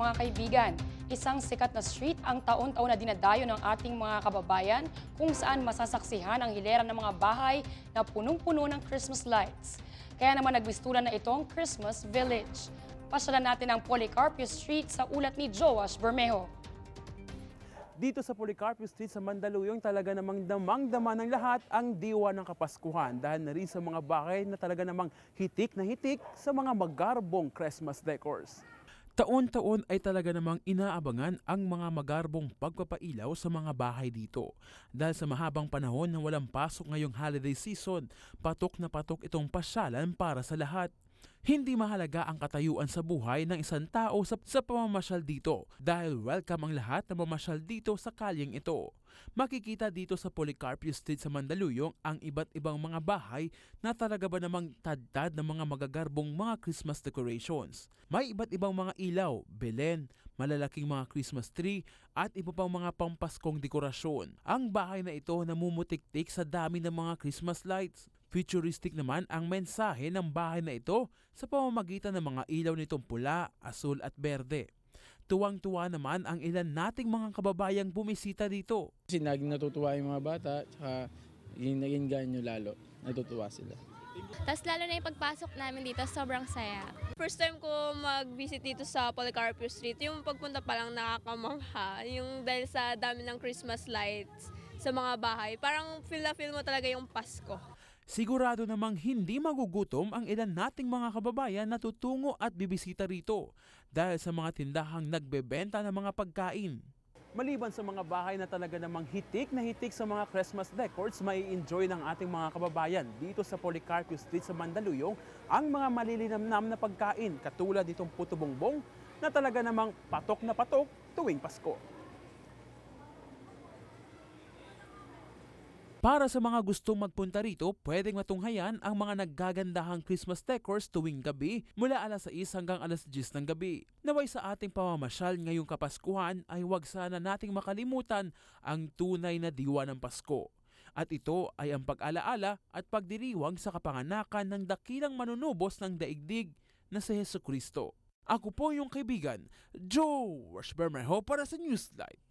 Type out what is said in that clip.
Mga kaibigan, isang sikat na street ang taon-taon na dinadayo ng ating mga kababayan kung saan masasaksihan ang hilera ng mga bahay na punong-puno ng Christmas lights. Kaya naman nagbistulan na itong Christmas Village. Pasyalan natin ang Policarpio Street sa ulat ni Joash Bermejo. Dito sa Policarpio Street sa Mandaluyong talaga namang damang-dama ng lahat ang diwa ng Kapaskuhan dahil na rin sa mga bahay na talaga namang hitik na hitik sa mga magarbong Christmas decors. Taon-taon ay talaga namang inaabangan ang mga magarbong pagpapailaw sa mga bahay dito. Dahil sa mahabang panahon na walang pasok ngayong holiday season, patok na patok itong pasyalan para sa lahat. Hindi mahalaga ang katayuan sa buhay ng isang tao sa, sa pamamasyal dito dahil welcome ang lahat na mamasyal dito sa kalyeng ito. Makikita dito sa Policarpio Street sa Mandaluyong ang iba't ibang mga bahay na talaga ba namang tadtad ng mga magagarbong mga Christmas decorations. May iba't ibang mga ilaw, belen, malalaking mga Christmas tree at iba pang mga pampaskong dekorasyon. Ang bahay na ito namumutiktik sa dami ng mga Christmas lights. Futuristic naman ang mensahe ng bahay na ito sa pamamagitan ng mga ilaw nitong pula, asul at berde. Tuwang-tuwa naman ang ilan nating mga kababayang bumisita dito. Kasi naging natutuwa yung mga bata, tsaka yung naging ganyo lalo, natutuwa sila. Tapos lalo na yung pagpasok namin dito, sobrang saya. First time ko mag-visit dito sa Policarpio Street, yung pagpunta pa lang nakakamangha, yung dahil sa dami ng Christmas lights sa mga bahay, parang feel na feel mo talaga yung Pasko. Sigurado namang hindi magugutom ang ilan nating mga kababayan na tutungo at bibisita rito dahil sa mga tindahang nagbebenta ng mga pagkain. Maliban sa mga bahay na talaga namang hitik na hitik sa mga Christmas decors, may enjoy ng ating mga kababayan dito sa Policarpio Street sa Mandaluyong ang mga malilinamnam na pagkain katulad nitong puto bongbong na talaga namang patok na patok tuwing Pasko. Para sa mga gustong magpunta rito, pwedeng matunghayan ang mga naggagandahang Christmas decors tuwing gabi mula alas 6 hanggang alas 10 ng gabi. Naway sa ating pamamasyal ngayong Kapaskuhan ay huwag sana nating makalimutan ang tunay na diwa ng Pasko. At ito ay ang pag-alaala at pagdiriwang sa kapanganakan ng dakilang manunubos ng daigdig na si Heso Kristo. Ako po yung kaibigan, Joe Bermejo para sa Newslight.